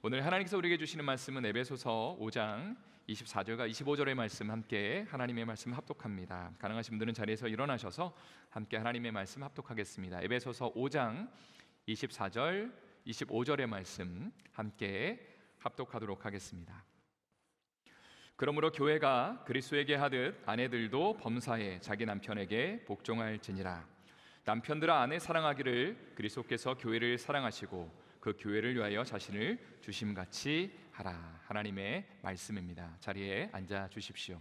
오늘 하나님께서 우리에게 주시는 말씀은 에베소서 5장 24절과 25절의 말씀 함께 하나님의 말씀 합독합니다. 가능하신 분들은 자리에서 일어나셔서 함께 하나님의 말씀 합독하겠습니다. 에베소서 5장 24절, 25절의 말씀 함께 합독하도록 하겠습니다. 그러므로 교회가 그리스도에게 하듯 아내들도 범사에 자기 남편에게 복종할지니라. 남편들아 아내 사랑하기를 그리스도께서 교회를 사랑하시고 그 교회를 위하여 자신을 주심같이 하라 하나님의 말씀입니다. 자리에 앉아 주십시오.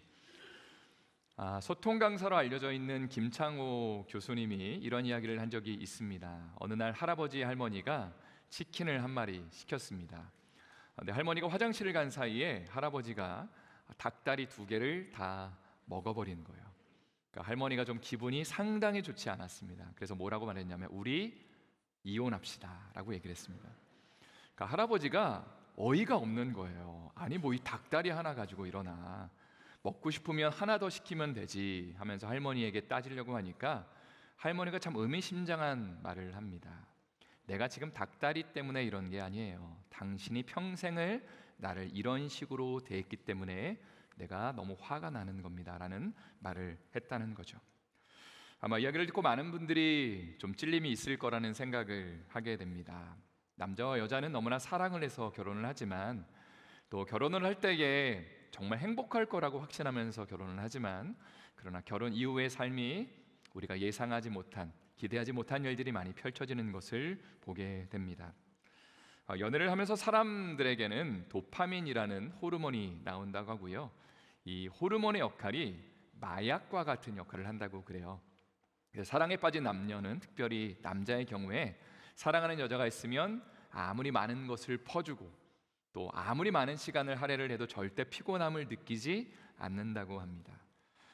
아, 소통 강사로 알려져 있는 김창호 교수님이 이런 이야기를 한 적이 있습니다. 어느 날 할아버지 할머니가 치킨을 한 마리 시켰습니다. 근데 할머니가 화장실을 간 사이에 할아버지가 닭다리 두 개를 다 먹어버린 거예요. 그러니까 할머니가 좀 기분이 상당히 좋지 않았습니다. 그래서 뭐라고 말했냐면 우리 이혼합시다 라고 얘기를 했습니다. 그러니까 할아버지가 어이가 없는 거예요. 아니 뭐 이 닭다리 하나 가지고 일어나 먹고 싶으면 하나 더 시키면 되지 하면서 할머니에게 따지려고 하니까 할머니가 참 의미심장한 말을 합니다. 내가 지금 닭다리 때문에 이런 게 아니에요. 당신이 평생을 나를 이런 식으로 대했기 때문에 내가 너무 화가 나는 겁니다 라는 말을 했다는 거죠. 아마 이야기를 듣고 많은 분들이 좀 찔림이 있을 거라는 생각을 하게 됩니다. 남자와 여자는 너무나 사랑을 해서 결혼을 하지만 또 결혼을 할 때에 정말 행복할 거라고 확신하면서 결혼을 하지만 그러나 결혼 이후의 삶이 우리가 예상하지 못한 기대하지 못한 일들이 많이 펼쳐지는 것을 보게 됩니다. 어, 연애를 하면서 사람들에게는 도파민이라는 호르몬이 나온다고 하고요. 이 호르몬의 역할이 마약과 같은 역할을 한다고 그래요. 사랑에 빠진 남녀는 특별히 남자의 경우에 사랑하는 여자가 있으면 아무리 많은 것을 퍼주고 또 아무리 많은 시간을 할애를 해도 절대 피곤함을 느끼지 않는다고 합니다.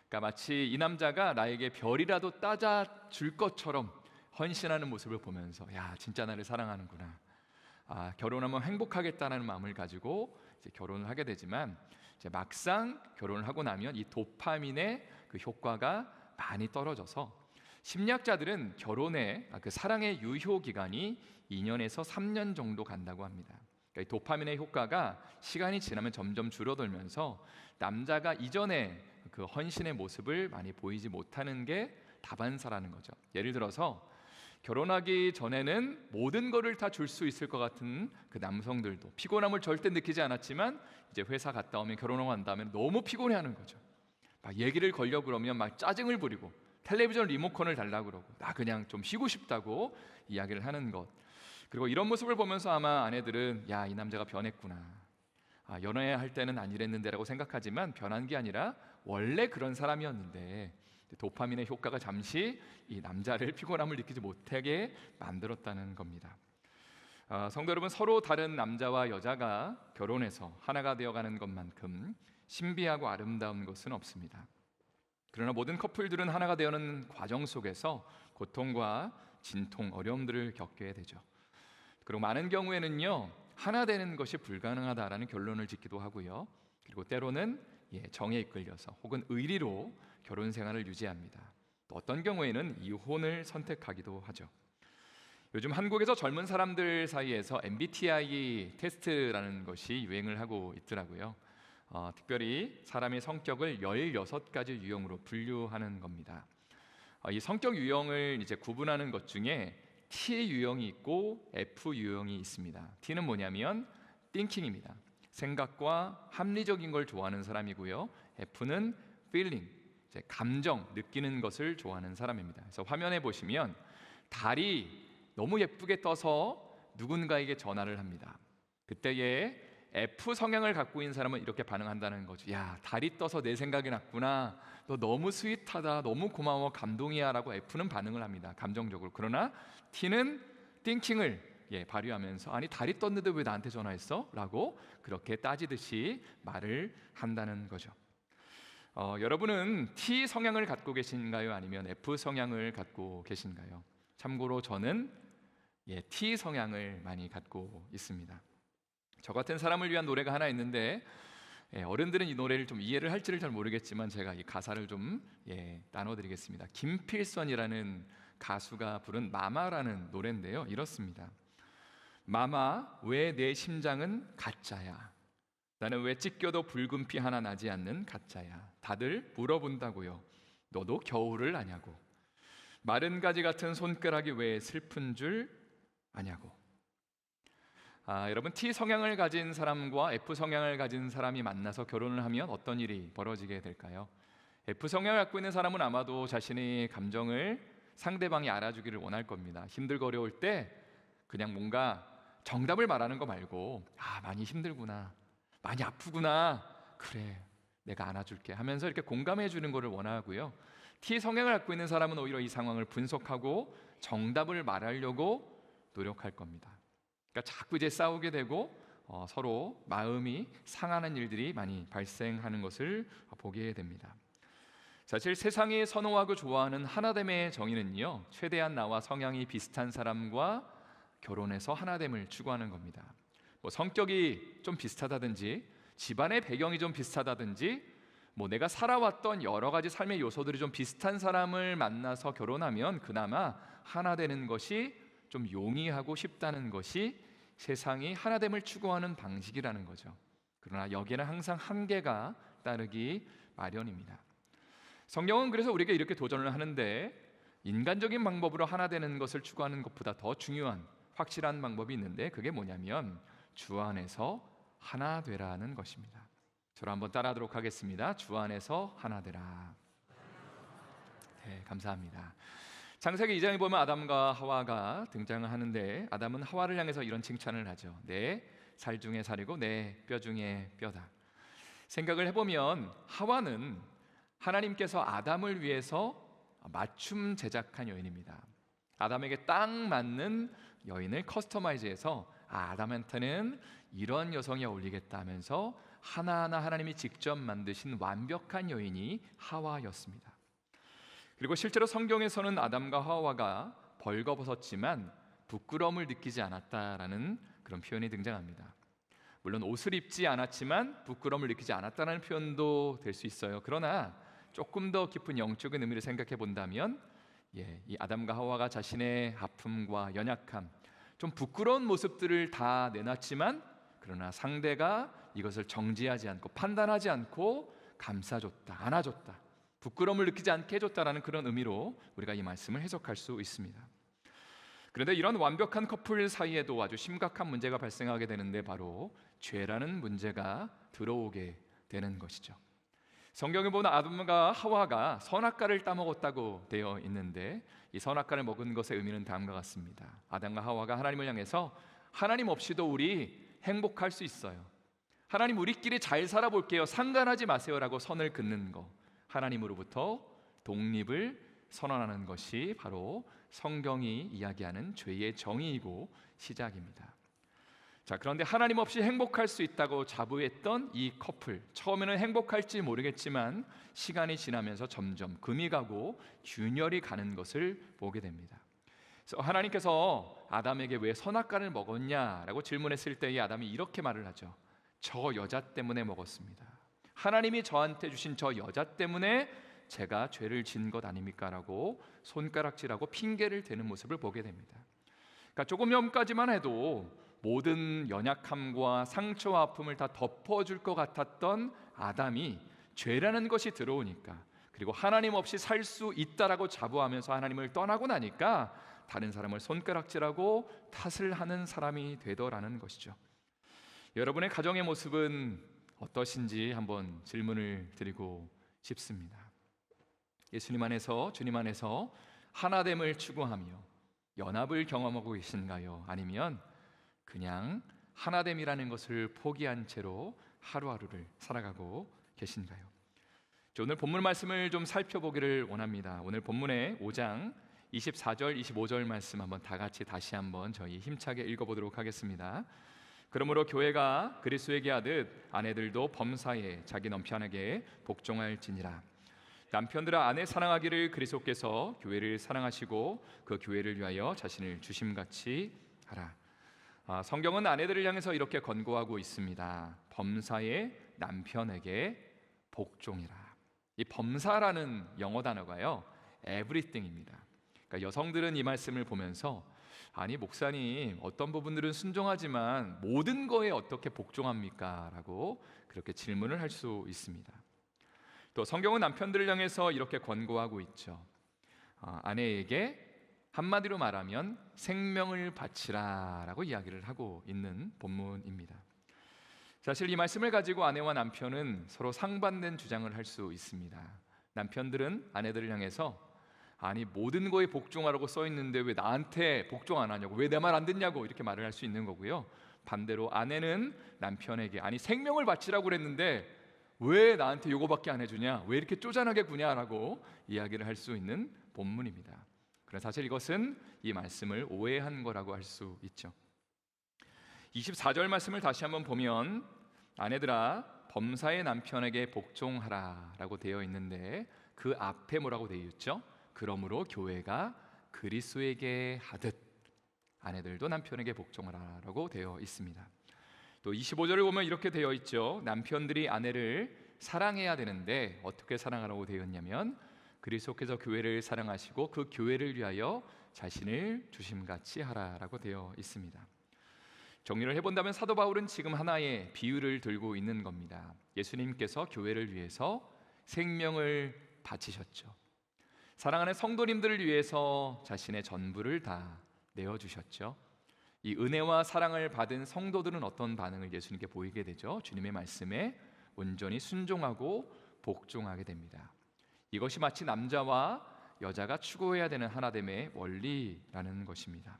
그러니까 마치 이 남자가 나에게 별이라도 따자 줄 것처럼 헌신하는 모습을 보면서 야 진짜 나를 사랑하는구나. 아, 결혼하면 행복하겠다는 마음을 가지고 이제 결혼을 하게 되지만 이제 막상 결혼을 하고 나면 이 도파민의 그 효과가 많이 떨어져서 심리학자들은 결혼의 아, 그 사랑의 유효 기간이 2년에서 3년 정도 간다고 합니다. 그러니까 도파민의 효과가 시간이 지나면 점점 줄어들면서 남자가 이전에 그 헌신의 모습을 많이 보이지 못하는 게 다반사라는 거죠. 예를 들어서 결혼하기 전에는 모든 것을 다 줄 수 있을 것 같은 그 남성들도 피곤함을 절대 느끼지 않았지만 이제 회사 갔다 오면 결혼하고 난 다음에 너무 피곤해하는 거죠. 막 얘기를 걸려 그러면 막 짜증을 부리고 텔레비전 리모컨을 달라고 그러고 나 그냥 좀 쉬고 싶다고 이야기를 하는 것. 그리고 이런 모습을 보면서 아마 아내들은 야, 이 남자가 변했구나. 아, 연애할 때는 안 이랬는데라고 생각하지만 변한 게 아니라 원래 그런 사람이었는데 도파민의 효과가 잠시 이 남자를 피곤함을 느끼지 못하게 만들었다는 겁니다. 아, 성도 여러분 서로 다른 남자와 여자가 결혼해서 하나가 되어가는 것만큼 신비하고 아름다운 것은 없습니다. 그러나 모든 커플들은 하나가 되어는 과정 속에서 고통과 진통, 어려움들을 겪게 되죠. 그리고 많은 경우에는요 하나 되는 것이 불가능하다라는 결론을 짓기도 하고요. 그리고 때로는 예, 정에 이끌려서 혹은 의리로 결혼 생활을 유지합니다. 또 어떤 경우에는 이혼을 선택하기도 하죠. 요즘 한국에서 젊은 사람들 사이에서 MBTI 테스트라는 것이 유행을 하고 있더라고요. 어, 특별히 사람의 성격을 16가지 유형으로 분류하는 겁니다. 어, 이 성격 유형을 이제 구분하는 것 중에 T 유형이 있고 F 유형이 있습니다. T는 뭐냐면 thinking입니다. 생각과 합리적인 걸 좋아하는 사람이고요. F는 feeling, 감정, 느끼는 것을 좋아하는 사람입니다. 그래서 화면에 보시면 달이 너무 예쁘게 떠서 누군가에게 전화를 합니다. 그때에 F 성향을 갖고 있는 사람은 이렇게 반응한다는 거죠. 야, 달이 떠서 내 생각이 났구나. 너 너무 스윗하다. 너무 고마워. 감동이야라고 F는 반응을 합니다. 감정적으로. 그러나 T는 띵킹을 예, 발휘하면서 아니 달이 떴는데 왜 나한테 전화했어? 라고 그렇게 따지듯이 말을 한다는 거죠. 어, 여러분은 T 성향을 갖고 계신가요? 아니면 F 성향을 갖고 계신가요? 참고로 저는 예, T 성향을 많이 갖고 있습니다. 저 같은 사람을 위한 노래가 하나 있는데 예, 어른들은 이 노래를 좀 이해를 할지를 잘 모르겠지만 제가 이 가사를 좀 예, 나눠드리겠습니다. 김필선이라는 가수가 부른 마마라는 노래인데요. 이렇습니다. 마마 왜 내 심장은 가짜야? 나는 왜 찢겨도 붉은 피 하나 나지 않는 가짜야? 다들 물어본다고요. 너도 겨울을 아냐고. 마른 가지 같은 손가락이 왜 슬픈 줄 아냐고. 아, 여러분 T 성향을 가진 사람과 F 성향을 가진 사람이 만나서 결혼을 하면 어떤 일이 벌어지게 될까요? F 성향을 갖고 있는 사람은 아마도 자신의 감정을 상대방이 알아주기를 원할 겁니다. 힘들고 어려울 때 그냥 뭔가 정답을 말하는 거 말고 아 많이 힘들구나. 많이 아프구나. 그래 내가 안아줄게. 하면서 이렇게 공감해 주는 것을 원하고요. T 성향을 갖고 있는 사람은 오히려 이 상황을 분석하고 정답을 말하려고 노력할 겁니다 그러니까 자꾸 이제 싸우게 되고 어, 서로 마음이 상하는 일들이 많이 발생하는 것을 보게 됩니다 사실 세상이 선호하고 좋아하는 하나됨의 정의는요 최대한 나와 성향이 비슷한 사람과 결혼해서 하나됨을 추구하는 겁니다. 뭐 성격이 좀 비슷하다든지 집안의 배경이 좀 비슷하다든지 뭐 내가 살아왔던 여러 가지 삶의 요소들이 좀 비슷한 사람을 만나서 결혼하면 그나마 하나 되는 것이 좀 용이하고 쉽다는 것이 세상이 하나됨을 추구하는 방식이라는 거죠. 그러나 여기에는 항상 한계가 따르기 마련입니다. 성경은 그래서 우리에게 이렇게 도전을 하는데 인간적인 방법으로 하나 되는 것을 추구하는 것보다 더 중요한 확실한 방법이 있는데 그게 뭐냐면 주 안에서 하나 되라는 것입니다. 저를 한번 따라하도록 하겠습니다. 주 안에서 하나 되라. 네, 감사합니다. 창세기 2장에 보면 아담과 하와가 등장을 하는데 아담은 하와를 향해서 이런 칭찬을 하죠. 내 살 중에 살이고 내 뼈 중에 뼈다. 생각을 해보면 하와는 하나님께서 아담을 위해서 맞춤 제작한 여인입니다. 아담에게 딱 맞는 여인을 커스터마이즈해서 아, 아담한테는 이런 여성이 어울리겠다 하면서 하나하나 하나님이 직접 만드신 완벽한 여인이 하와였습니다. 그리고 실제로 성경에서는 아담과 하와가 벌거벗었지만 부끄러움을 느끼지 않았다라는 그런 표현이 등장합니다. 물론 옷을 입지 않았지만 부끄러움을 느끼지 않았다는 표현도 될 수 있어요. 그러나 조금 더 깊은 영적인 의미를 생각해 본다면 예, 이 아담과 하와가 자신의 아픔과 연약함, 좀 부끄러운 모습들을 다 내놨지만 그러나 상대가 이것을 정지하지 않고 판단하지 않고 감싸줬다, 안아줬다, 부끄러움을 느끼지 않게 해줬다라는 그런 의미로 우리가 이 말씀을 해석할 수 있습니다. 그런데 이런 완벽한 커플 사이에도 아주 심각한 문제가 발생하게 되는데 바로 죄라는 문제가 들어오게 되는 것이죠. 성경에 보면 아담과 하와가 선악과를 따먹었다고 되어 있는데 이 선악과를 먹은 것의 의미는 다음과 같습니다. 아담과 하와가 하나님을 향해서 하나님 없이도 우리 행복할 수 있어요. 하나님 우리끼리 잘 살아볼게요. 상관하지 마세요라고 선을 긋는 거. 하나님으로부터 독립을 선언하는 것이 바로 성경이 이야기하는 죄의 정의이고 시작입니다. 자, 그런데 하나님 없이 행복할 수 있다고 자부했던 이 커플. 처음에는 행복할지 모르겠지만 시간이 지나면서 점점 금이 가고 균열이 가는 것을 보게 됩니다. 그래서 하나님께서 아담에게 왜 선악과를 먹었냐라고 질문했을 때 이 아담이 이렇게 말을 하죠. 저 여자 때문에 먹었습니다. 하나님이 저한테 주신 저 여자 때문에 제가 죄를 진 것 아닙니까라고 손가락질하고 핑계를 대는 모습을 보게 됩니다. 그러니까 조금 전까지만 해도 모든 연약함과 상처와 아픔을 다 덮어줄 것 같았던 아담이 죄라는 것이 들어오니까 그리고 하나님 없이 살 수 있다라고 자부하면서 하나님을 떠나고 나니까 다른 사람을 손가락질하고 탓을 하는 사람이 되더라는 것이죠. 여러분의 가정의 모습은 어떠신지 한번 질문을 드리고 싶습니다. 예수님 안에서 주님 안에서 하나됨을 추구하며 연합을 경험하고 계신가요? 아니면 그냥 하나됨이라는 것을 포기한 채로 하루하루를 살아가고 계신가요? 오늘 본문 말씀을 좀 살펴보기를 원합니다. 오늘 본문의 5장 24절, 25절 말씀 한번 다 같이 다시 한번 저희 힘차게 읽어보도록 하겠습니다. 그러므로 교회가 그리스도에게 하듯 아내들도 범사에 자기 남편에게 복종할지니라. 남편들아 아내 사랑하기를 그리스도께서 교회를 사랑하시고 그 교회를 위하여 자신을 주심같이 하라. 아, 성경은 아내들을 향해서 이렇게 권고하고 있습니다. 범사의 남편에게 복종이라. 이 범사라는 영어 단어가요. everything입니다. 그러니까 여성들은 이 말씀을 보면서 아니 목사님 어떤 부분들은 순종하지만 모든 거에 어떻게 복종합니까? 라고 그렇게 질문을 할 수 있습니다. 또 성경은 남편들을 향해서 이렇게 권고하고 있죠. 어, 아내에게 한마디로 말하면 생명을 바치라라고 이야기를 하고 있는 본문입니다. 사실 이 말씀을 가지고 아내와 남편은 서로 상반된 주장을 할 수 있습니다. 남편들은 아내들을 향해서 아니 모든 거에 복종하라고 써 있는데 왜 나한테 복종 안 하냐고 왜 내 말 안 듣냐고 이렇게 말을 할 수 있는 거고요. 반대로 아내는 남편에게 아니 생명을 바치라고 그랬는데 왜 나한테 요거밖에 안 해주냐 왜 이렇게 쪼잔하게 구냐라고 이야기를 할 수 있는 본문입니다. 그러나 사실 이것은 이 말씀을 오해한 거라고 할 수 있죠. 24절 말씀을 다시 한번 보면 아내들아 범사의 남편에게 복종하라라고 되어 있는데 그 앞에 뭐라고 되어 있죠? 그러므로 교회가 그리스도에게 하듯 아내들도 남편에게 복종하라라고 되어 있습니다. 또 25절을 보면 이렇게 되어 있죠. 남편들이 아내를 사랑해야 되는데 어떻게 사랑하라고 되어 있냐면 그리스도께서 교회를 사랑하시고 그 교회를 위하여 자신을 주심같이 하라라고 되어 있습니다. 정리를 해본다면 사도 바울은 지금 하나의 비유를 들고 있는 겁니다. 예수님께서 교회를 위해서 생명을 바치셨죠. 사랑하는 성도님들을 위해서 자신의 전부를 다 내어 주셨죠. 이 은혜와 사랑을 받은 성도들은 어떤 반응을 예수님께 보이게 되죠? 주님의 말씀에 온전히 순종하고 복종하게 됩니다. 이것이 마치 남자와 여자가 추구해야 되는 하나됨의 원리라는 것입니다.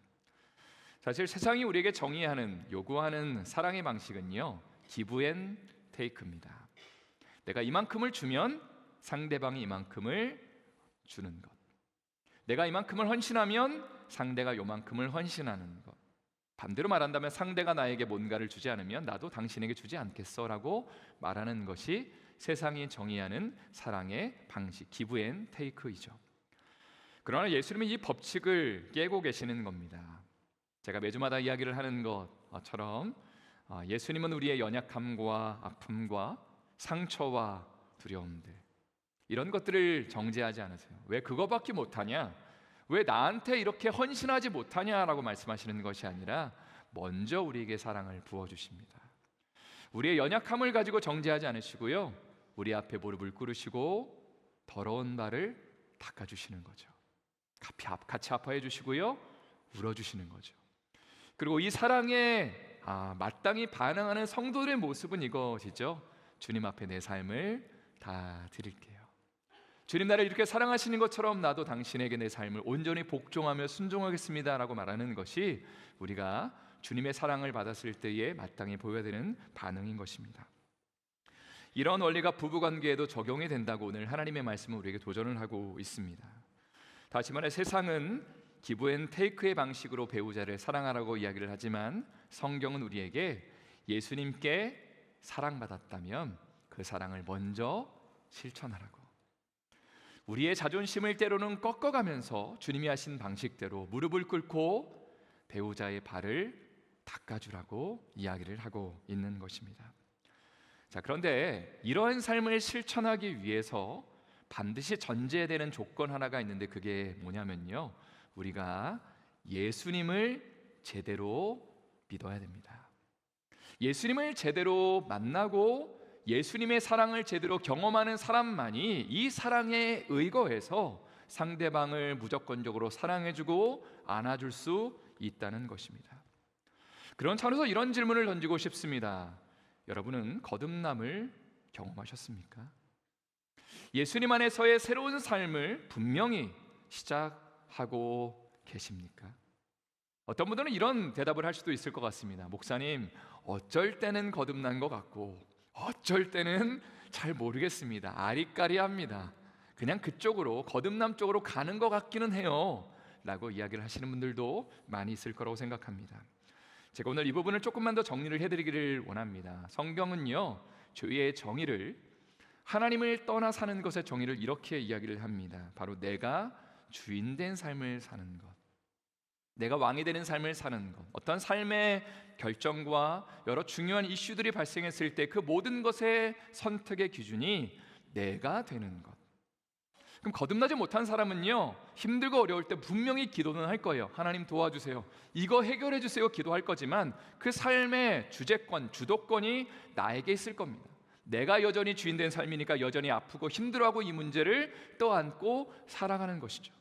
사실 세상이 우리에게 정의하는 요구하는 사랑의 방식은요 기브앤 테이크입니다. 내가 이만큼을 주면 상대방이 이만큼을 주는 것. 내가 이만큼을 헌신하면 상대가 요만큼을 헌신하는 것. 반대로 말한다면 상대가 나에게 뭔가를 주지 않으면 나도 당신에게 주지 않겠어라고 말하는 것이 세상이 정의하는 사랑의 방식 기브 앤 테이크이죠. 그러나 예수님은 이 법칙을 깨고 계시는 겁니다. 제가 매주마다 이야기를 하는 것처럼 어, 예수님은 우리의 연약함과 아픔과 상처와 두려움들 이런 것들을 정죄하지 않으세요. 왜 그거밖에 못하냐? 왜 나한테 이렇게 헌신하지 못하냐라고 말씀하시는 것이 아니라 먼저 우리에게 사랑을 부어 주십니다. 우리의 연약함을 가지고 정죄하지 않으시고요. 우리 앞에 무릎을 꿇으시고 더러운 발을 닦아 주시는 거죠. 같이 아파해 주시고요. 울어 주시는 거죠. 그리고 이 사랑에 아, 마땅히 반응하는 성도의 모습은 이것이죠. 주님 앞에 내 삶을 다 드릴게요. 주님 나를 이렇게 사랑하시는 것처럼 나도 당신에게 내 삶을 온전히 복종하며 순종하겠습니다라고 말하는 것이 우리가 주님의 사랑을 받았을 때에 마땅히 보여야 되는 반응인 것입니다. 이런 원리가 부부 관계에도 적용이 된다고 오늘 하나님의 말씀은 우리에게 도전을 하고 있습니다. 다시 말해 세상은 기브 앤 테이크의 방식으로 배우자를 사랑하라고 이야기를 하지만 성경은 우리에게 예수님께 사랑받았다면 그 사랑을 먼저 실천하라고. 우리의 자존심을 때로는 꺾어가면서 주님이 하신 방식대로 무릎을 꿇고 배우자의 발을 닦아주라고 이야기를 하고 있는 것입니다. 자, 그런데 이러한 삶을 실천하기 위해서 반드시 전제되는 조건 하나가 있는데 그게 뭐냐면요. 우리가 예수님을 제대로 믿어야 됩니다. 예수님을 제대로 만나고 예수님의 사랑을 제대로 경험하는 사람만이 이 사랑에 의거해서 상대방을 무조건적으로 사랑해주고 안아줄 수 있다는 것입니다. 그런 차원에서 이런 질문을 던지고 싶습니다. 여러분은 거듭남을 경험하셨습니까? 예수님 안에서의 새로운 삶을 분명히 시작 하고 계십니까? 어떤 분들은 이런 대답을 할 수도 있을 것 같습니다. 목사님, 어쩔 때는 거듭난 것 같고, 어쩔 때는 잘 모르겠습니다. 아리까리합니다. 그냥 그쪽으로 거듭남 쪽으로 가는 것 같기는 해요. 라고 이야기를 하시는 분들도 많이 있을 거라고 생각합니다. 제가 오늘 이 부분을 조금만 더 정리를 해드리기를 원합니다. 성경은요, 죄의 정의를 하나님을 떠나 사는 것의 정의를 이렇게 이야기를 합니다. 바로 내가 주인된 삶을 사는 것. 내가 왕이 되는 삶을 사는 것. 어떤 삶의 결정과 여러 중요한 이슈들이 발생했을 때 그 모든 것의 선택의 기준이 내가 되는 것. 그럼 거듭나지 못한 사람은요 힘들고 어려울 때 분명히 기도는 할 거예요. 하나님 도와주세요. 이거 해결해 주세요. 기도할 거지만 그 삶의 주재권, 주도권이 나에게 있을 겁니다. 내가 여전히 주인 된 삶이니까 여전히 아프고 힘들어하고 이 문제를 떠안고 살아가는 것이죠.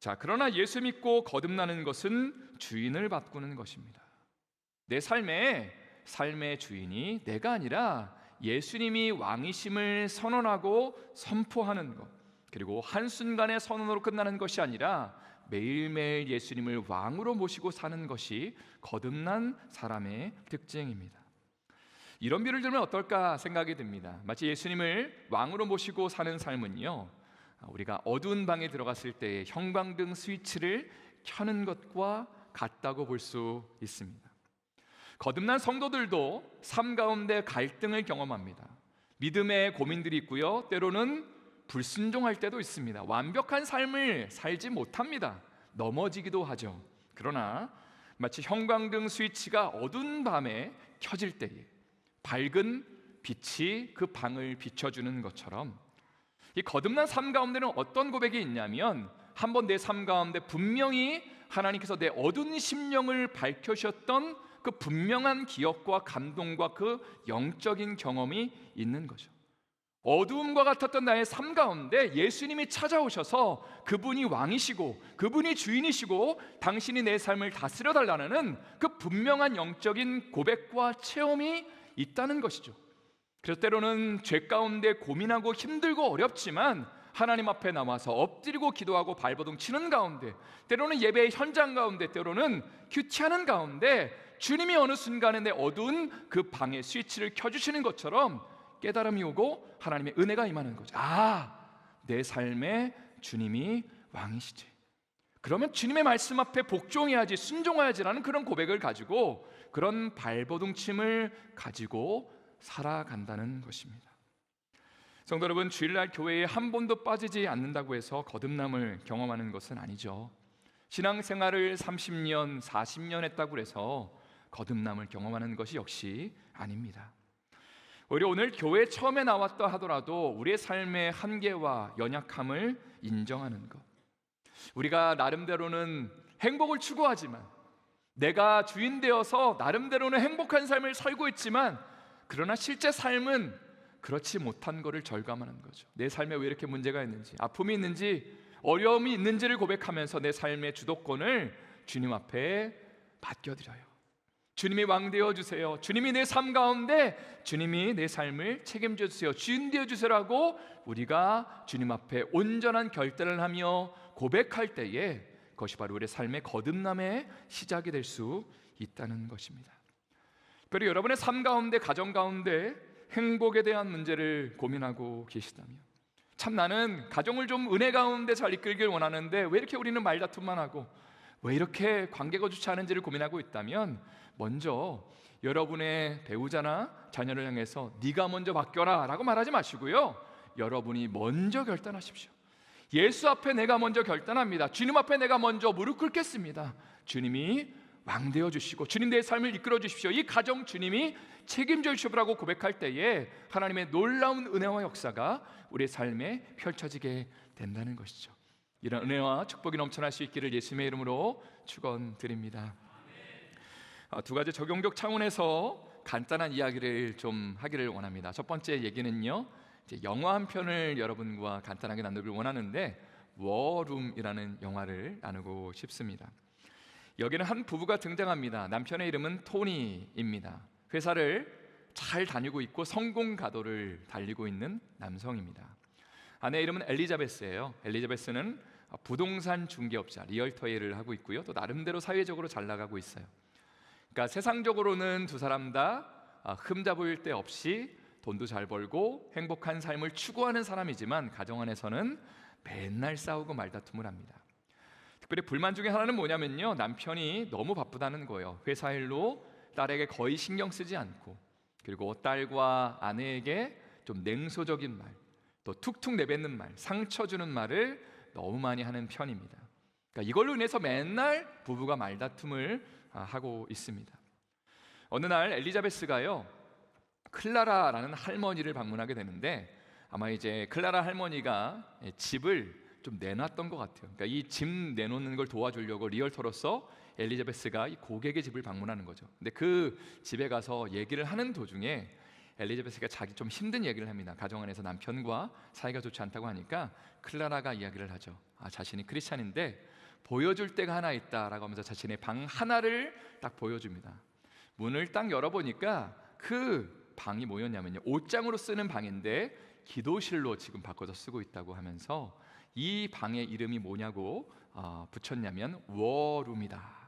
자, 그러나 예수 믿고 거듭나는 것은 주인을 바꾸는 것입니다. 내 삶의 삶의 주인이 내가 아니라 예수님이 왕이심을 선언하고 선포하는 것. 그리고 한순간의 선언으로 끝나는 것이 아니라 매일매일 예수님을 왕으로 모시고 사는 것이 거듭난 사람의 특징입니다. 이런 비를 들면 어떨까 생각이 듭니다. 마치 예수님을 왕으로 모시고 사는 삶은요. 우리가 어두운 방에 들어갔을 때 형광등 스위치를 켜는 것과 같다고 볼 수 있습니다. 거듭난 성도들도 삶 가운데 갈등을 경험합니다. 믿음의 고민들이 있고요. 때로는 불순종할 때도 있습니다. 완벽한 삶을 살지 못합니다. 넘어지기도 하죠. 그러나 마치 형광등 스위치가 어두운 밤에 켜질 때에 밝은 빛이 그 방을 비춰주는 것처럼 이 거듭난 삶 가운데는 어떤 고백이 있냐면 한 번 내 삶 가운데 분명히 하나님께서 내 어두운 심령을 밝혀주셨던 그 분명한 기억과 감동과 그 영적인 경험이 있는 거죠. 어두움과 같았던 나의 삶 가운데 예수님이 찾아오셔서 그분이 왕이시고 그분이 주인이시고 당신이 내 삶을 다스려 달라는 그 분명한 영적인 고백과 체험이 있다는 것이죠. 그래서 때로는 죄 가운데 고민하고 힘들고 어렵지만 하나님 앞에 나와서 엎드리고 기도하고 발버둥 치는 가운데 때로는 예배의 현장 가운데 때로는 큐티하는 가운데 주님이 어느 순간에 내 어두운 그 방의 스위치를 켜주시는 것처럼 깨달음이 오고 하나님의 은혜가 임하는 거죠. 아, 내 삶에 주님이 왕이시지. 그러면 주님의 말씀 앞에 복종해야지, 순종해야지라는 그런 고백을 가지고 그런 발버둥침을 가지고 살아간다는 것입니다. 성도 여러분, 주일날 교회에 한 번도 빠지지 않는다고 해서 거듭남을 경험하는 것은 아니죠. 신앙생활을 30년, 40년 했다고 해서 거듭남을 경험하는 것이 역시 아닙니다. 오히려 오늘 교회 처음에 나왔다 하더라도 우리의 삶의 한계와 연약함을 인정하는 것. 우리가 나름대로는 행복을 추구하지만 내가 주인 되어서 나름대로는 행복한 삶을 살고 있지만 그러나 실제 삶은 그렇지 못한 것을 절감하는 거죠. 내 삶에 왜 이렇게 문제가 있는지, 아픔이 있는지, 어려움이 있는지를 고백하면서 내 삶의 주도권을 주님 앞에 맡겨드려요. 주님이 왕 되어 주세요. 주님이 내 삶 가운데 주님이 내 삶을 책임져 주세요. 주인 되어 주세요라고 우리가 주님 앞에 온전한 결단을 하며 고백할 때에 그것이 바로 우리의 삶의 거듭남의 시작이 될 수 있다는 것입니다. 그리고 여러분의 삶 가운데 가정 가운데 행복에 대한 문제를 고민하고 계시다면 참 나는 가정을 좀 은혜 가운데 잘 이끌길 원하는데 왜 이렇게 우리는 말다툼만 하고 왜 이렇게 관계가 좋지 않은지를 고민하고 있다면 먼저 여러분의 배우자나 자녀를 향해서 네가 먼저 바뀌어라라고 말하지 마시고요. 여러분이 먼저 결단하십시오. 예수 앞에 내가 먼저 결단합니다. 주님 앞에 내가 먼저 무릎 꿇겠습니다. 주님이 왕 되어 주시고 주님 내 삶을 이끌어 주십시오. 이 가정 주님이 책임져 주시라고 고백할 때에 하나님의 놀라운 은혜와 역사가 우리의 삶에 펼쳐지게 된다는 것이죠. 이런 은혜와 축복이 넘쳐날 수 있기를 예수님의 이름으로 축원드립니다. 아, 두 가지 적용적 차원에서 간단한 이야기를 좀 하기를 원합니다. 첫 번째 얘기는요. 영화 한 편을 여러분과 간단하게 나누길 원하는데 워룸이라는 영화를 나누고 싶습니다. 여기는 한 부부가 등장합니다. 남편의 이름은 토니입니다. 회사를 잘 다니고 있고 성공 가도를 달리고 있는 남성입니다. 아내 이름은 엘리자베스예요. 엘리자베스는 부동산 중개업자 리얼터 일을 하고 있고요. 또 나름대로 사회적으로 잘 나가고 있어요. 그러니까 세상적으로는 두 사람 다 아, 흠잡을 데 없이 돈도 잘 벌고 행복한 삶을 추구하는 사람이지만 가정 안에서는 맨날 싸우고 말다툼을 합니다. 특별히 불만 중에 하나는 뭐냐면요. 남편이 너무 바쁘다는 거예요. 회사 일로 딸에게 거의 신경 쓰지 않고 그리고 딸과 아내에게 좀 냉소적인 말, 또 툭툭 내뱉는 말, 상처 주는 말을 너무 많이 하는 편입니다. 그러니까 이걸로 인해서 맨날 부부가 말다툼을 아, 하고 있습니다. 어느 날 엘리자베스가요 클라라라는 할머니를 방문하게 되는데 아마 이제 클라라 할머니가 예, 집을 좀 내놨던 것 같아요. 그러니까 이 집 내놓는 걸 도와주려고 리얼터로서 엘리자베스가 이 고객의 집을 방문하는 거죠. 근데 그 집에 가서 얘기를 하는 도중에 엘리자베스가 자기 좀 힘든 얘기를 합니다. 가정 안에서 남편과 사이가 좋지 않다고 하니까 클라라가 이야기를 하죠. 아, 자신이 크리스찬인데 보여줄 때가 하나 있다라고 하면서 자신의 방 하나를 딱 보여줍니다. 문을 딱 열어보니까 그 방이 뭐였냐면요. 옷장으로 쓰는 방인데 기도실로 지금 바꿔서 쓰고 있다고 하면서 이 방의 이름이 뭐냐고 어, 붙였냐면 워룸이다.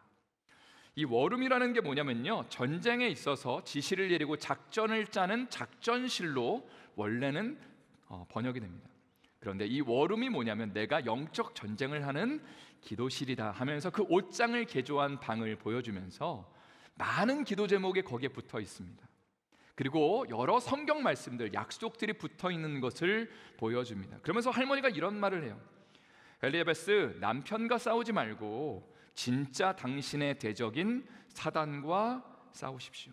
이 워룸이라는 게 뭐냐면요. 전쟁에 있어서 지시를 내리고 작전을 짜는 작전실로 원래는 어, 번역이 됩니다. 그런데 이 워룸이 뭐냐면 내가 영적 전쟁을 하는 기도실이다 하면서 그 옷장을 개조한 방을 보여주면서 많은 기도 제목이 거기에 붙어 있습니다. 그리고 여러 성경 말씀들, 약속들이 붙어 있는 것을 보여줍니다. 그러면서 할머니가 이런 말을 해요. 엘리자베스 남편과 싸우지 말고 진짜 당신의 대적인 사단과 싸우십시오.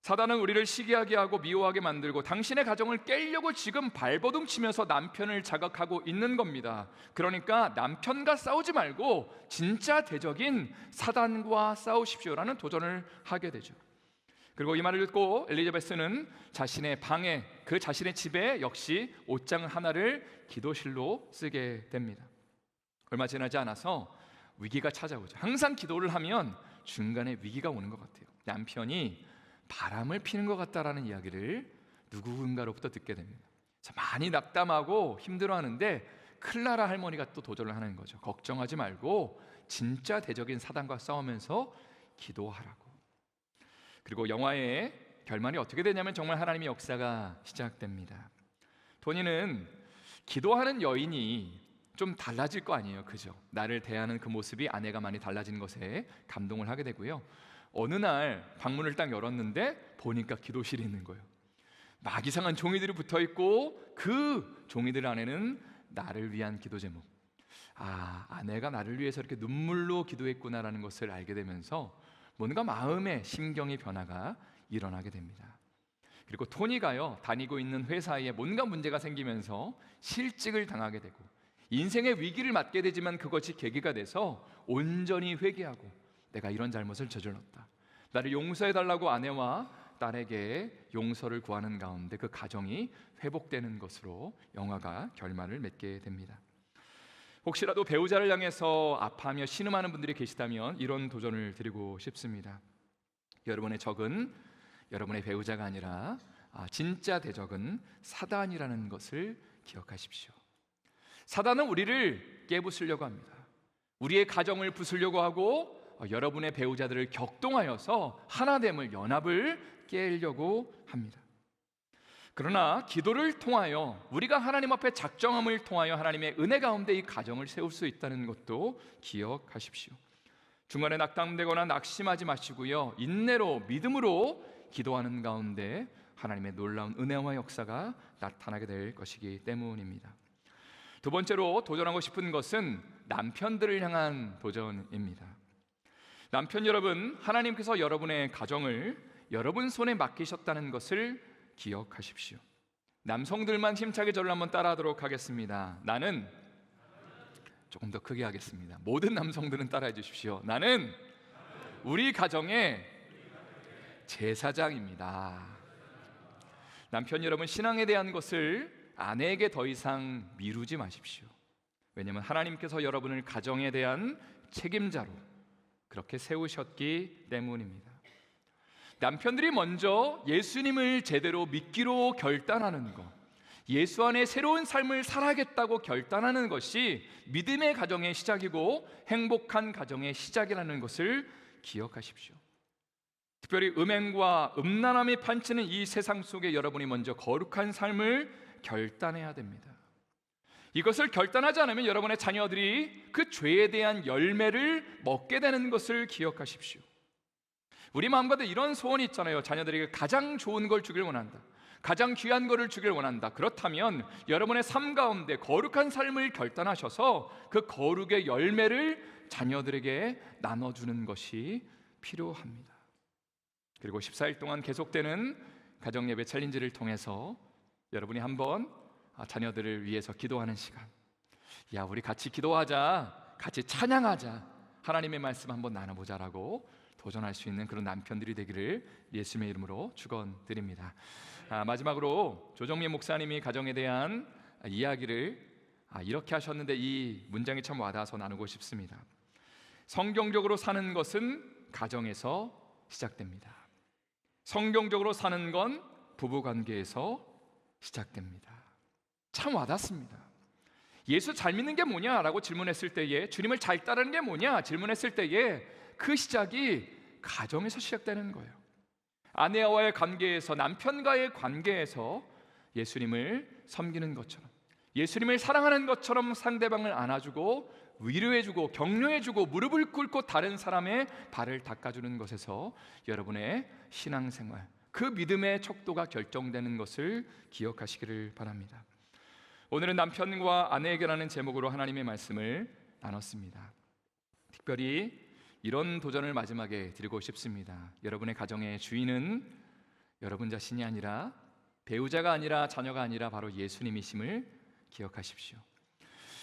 사단은 우리를 시기하게 하고 미워하게 만들고 당신의 가정을 깨려고 지금 발버둥 치면서 남편을 자극하고 있는 겁니다. 그러니까 남편과 싸우지 말고 진짜 대적인 사단과 싸우십시오라는 도전을 하게 되죠. 그리고 이 말을 듣고 엘리자베스는 자신의 방에 그 자신의 집에 역시 옷장 하나를 기도실로 쓰게 됩니다. 얼마 지나지 않아서 위기가 찾아오죠. 항상 기도를 하면 중간에 위기가 오는 것 같아요. 남편이 바람을 피는 것 같다라는 이야기를 누군가로부터 듣게 됩니다. 많이 낙담하고 힘들어하는데 클라라 할머니가 또 도전을 하는 거죠. 걱정하지 말고 진짜 대적인 사단과 싸우면서 기도하라고. 그리고 영화의 결말이 어떻게 되냐면 정말 하나님의 역사가 시작됩니다. 토니는 기도하는 여인이 좀 달라질 거 아니에요, 그죠? 나를 대하는 그 모습이 아내가 많이 달라진 것에 감동을 하게 되고요. 어느 날 방문을 딱 열었는데 보니까 기도실이 있는 거예요. 막 이상한 종이들이 붙어 있고 그 종이들 안에는 나를 위한 기도 제목. 아, 아내가 나를 위해서 이렇게 눈물로 기도했구나라는 것을 알게 되면서 뭔가 마음의 심경의 변화가 일어나게 됩니다. 그리고 토니가요 다니고 있는 회사에 뭔가 문제가 생기면서 실직을 당하게 되고 인생의 위기를 맞게 되지만 그것이 계기가 돼서 온전히 회개하고 내가 이런 잘못을 저질렀다. 나를 용서해 달라고 아내와 딸에게 용서를 구하는 가운데 그 가정이 회복되는 것으로 영화가 결말을 맺게 됩니다. 혹시라도 배우자를 향해서 아파하며 신음하는 분들이 계시다면 이런 도전을 드리고 싶습니다. 여러분의 적은 여러분의 배우자가 아니라 아, 진짜 대적은 사단이라는 것을 기억하십시오. 사단은 우리를 깨부수려고 합니다. 우리의 가정을 부수려고 하고 어, 여러분의 배우자들을 격동하여서 하나됨을 연합을 깨려고 합니다. 그러나 기도를 통하여 우리가 하나님 앞에 작정함을 통하여 하나님의 은혜 가운데 이 가정을 세울 수 있다는 것도 기억하십시오. 중간에 낙담되거나 낙심하지 마시고요. 인내로 믿음으로 기도하는 가운데 하나님의 놀라운 은혜와 역사가 나타나게 될 것이기 때문입니다. 두 번째로 도전하고 싶은 것은 남편들을 향한 도전입니다. 남편 여러분, 하나님께서 여러분의 가정을 여러분 손에 맡기셨다는 것을 기억하십시오. 남성들만 힘차게 저를 한번 따라하도록 하겠습니다. 나는 조금 더 크게 하겠습니다. 모든 남성들은 따라해 주십시오. 나는 우리 가정의 제사장입니다. 남편 여러분 신앙에 대한 것을 아내에게 더 이상 미루지 마십시오. 왜냐하면 하나님께서 여러분을 가정에 대한 책임자로 그렇게 세우셨기 때문입니다. 남편들이 먼저 예수님을 제대로 믿기로 결단하는 것, 예수 안에 새로운 삶을 살아야겠다고 결단하는 것이 믿음의 가정의 시작이고 행복한 가정의 시작이라는 것을 기억하십시오. 특별히 음행과 음란함이 판치는 이 세상 속에 여러분이 먼저 거룩한 삶을 결단해야 됩니다. 이것을 결단하지 않으면 여러분의 자녀들이 그 죄에 대한 열매를 먹게 되는 것을 기억하십시오. 우리 마음가도 이런 소원이 있잖아요. 자녀들에게 가장 좋은 걸 주길 원한다. 가장 귀한 것을 주길 원한다. 그렇다면 여러분의 삶 가운데 거룩한 삶을 결단하셔서 그 거룩의 열매를 자녀들에게 나눠주는 것이 필요합니다. 그리고 14일 동안 계속되는 가정 예배 챌린지를 통해서 여러분이 한번 아, 자녀들을 위해서 기도하는 시간. 야, 우리 같이 기도하자. 같이 찬양하자. 하나님의 말씀 한번 나눠보자라고 도전할 수 있는 그런 남편들이 되기를 예수님의 이름으로 축원드립니다. 아, 마지막으로 조정민 목사님이 가정에 대한 이야기를 아, 이렇게 하셨는데 이 문장이 참 와닿아서 나누고 싶습니다. 성경적으로 사는 것은 가정에서 시작됩니다. 성경적으로 사는 건 부부 관계에서 시작됩니다. 참 와닿습니다. 예수 잘 믿는 게 뭐냐라고 질문했을 때에 주님을 잘 따르는 게 뭐냐 질문했을 때에 그 시작이 가정에서 시작되는 거예요. 아내와의 관계에서 남편과의 관계에서 예수님을 섬기는 것처럼 예수님을 사랑하는 것처럼 상대방을 안아주고 위로해주고 격려해주고 무릎을 꿇고 다른 사람의 발을 닦아주는 것에서 여러분의 신앙생활 그 믿음의 척도가 결정되는 것을 기억하시기를 바랍니다. 오늘은 남편과 아내에게라는 제목으로 하나님의 말씀을 나눴습니다. 특별히 이런 도전을 마지막에 드리고 싶습니다. 여러분의 가정의 주인은 여러분 자신이 아니라 배우자가 아니라 자녀가 아니라 바로 예수님이심을 기억하십시오.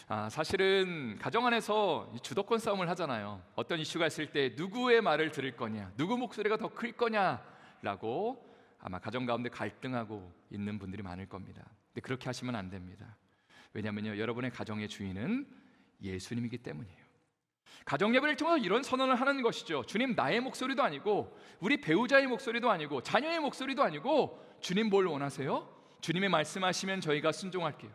아, 사실은 가정 안에서 이 주도권 싸움을 하잖아요. 어떤 이슈가 있을 때 누구의 말을 들을 거냐, 누구 목소리가 더 클 거냐라고 아마 가정 가운데 갈등하고 있는 분들이 많을 겁니다. 근데 그렇게 하시면 안 됩니다. 왜냐하면요, 여러분의 가정의 주인은 예수님이기 때문이에요. 가정 예배를 통해서 이런 선언을 하는 것이죠. 주님 나의 목소리도 아니고 우리 배우자의 목소리도 아니고 자녀의 목소리도 아니고 주님 뭘 원하세요? 주님이 말씀하시면 저희가 순종할게요.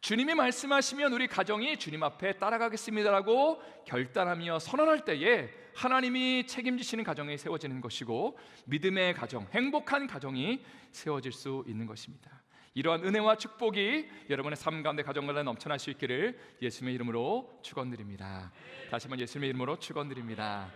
주님이 말씀하시면 우리 가정이 주님 앞에 따라가겠습니다라고 결단하며 선언할 때에 하나님이 책임지시는 가정이 세워지는 것이고 믿음의 가정, 행복한 가정이 세워질 수 있는 것입니다. 이러한 은혜와 축복이 여러분의 삶 가운데 가정마다 넘쳐날 수 있기를 예수님의 이름으로 축원드립니다. 다시 한번 예수님의 이름으로 축원드립니다.